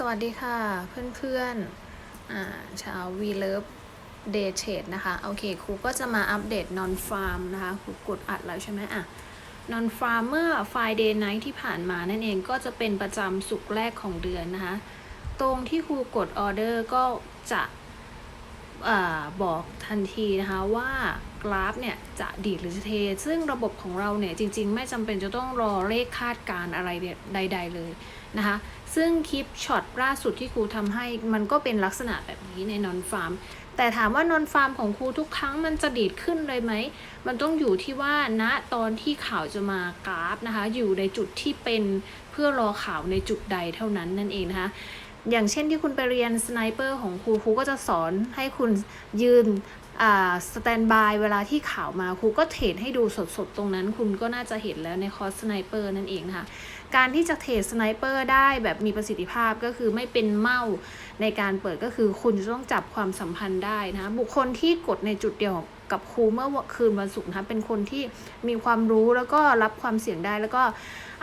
สวัสดีค่ะเพื่อนๆชาว V Love Day Trade นะคะ โอเคครูก็จะมาอัปเดต Non Farm นะคะครูกดอัดแล้วใช่ไหมอะ Non Farm เมื่อ Friday Night ที่ผ่านมานั่นเองก็จะเป็นประจำสุกแรกของเดือนนะคะ ตรงที่ครูกดออเดอร์ก็จะอบอกทันทีนะคะว่า กราฟเนี่ยจะดีดหรือจะเท ซึ่งระบบของเราเนี่ยจริง ๆ ไม่จำเป็นจะต้องรอเลขคาดการ์อะไรใด ๆ เลยนะคะ ซึ่งคลิปช็อตล่าสุดที่ครูทำให้มันก็เป็นลักษณะแบบนี้ในนอนฟาร์มแต่ถามว่านอนฟาร์มของครูทุกครั้งมันจะดีดขึ้นเลยไหม มันต้องอยู่ที่ว่าณตอนที่ข่าวจะมากราฟนะคะ อยู่ในจุดที่เป็นเพื่อรอข่าวในจุดใดเท่านั้นนั่นเองนะคะ อย่างเช่นที่คุณไปเรียนสไนเปอร์ของครูครูก็จะสอนให้คุณยืน สแตนบายเวลาที่ข่าวมาครูก็เทรดให้ดูสดๆ ตรงนั้น คุณก็น่าจะเห็นแล้วในคอร์สสไนเปอร์นั่นเองนะคะ การที่จะเทรดสไนเปอร์ได้แบบมีประสิทธิภาพก็คือไม่เป็นเมาในการเปิดก็คือคุณจะต้องจับความสัมพันธ์ได้นะคะบุคคลที่กดในจุดเดียวกับครูเมื่อคืนวันศุกร์นะคะเป็นคนที่มีความรู้แล้วก็รับความเสี่ยงได้แล้วก็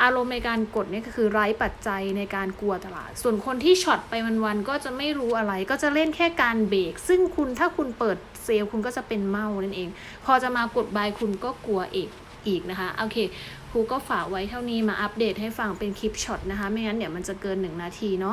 อารมณ์ในการกดนี่ก็คือไร้ปัจจัยในการกลัวตลาด ส่วนคนที่ช็อตไปวันๆก็จะไม่รู้อะไร ก็จะเล่นแค่การเบรกซึ่งคุณถ้าคุณเปิดเซลลคุณก็จะเป็นเมานั่นเอง พอจะมากดบายคุณก็กลัวเอกอีกนะคะโอเคครูก็ฝากไว้เท่านี้มาอัปเดตให้ฟังเป็นคลิปช็อตนะคะ ไม่งั้นเดี๋ยวมันจะเกิน 1 นาทีเนาะ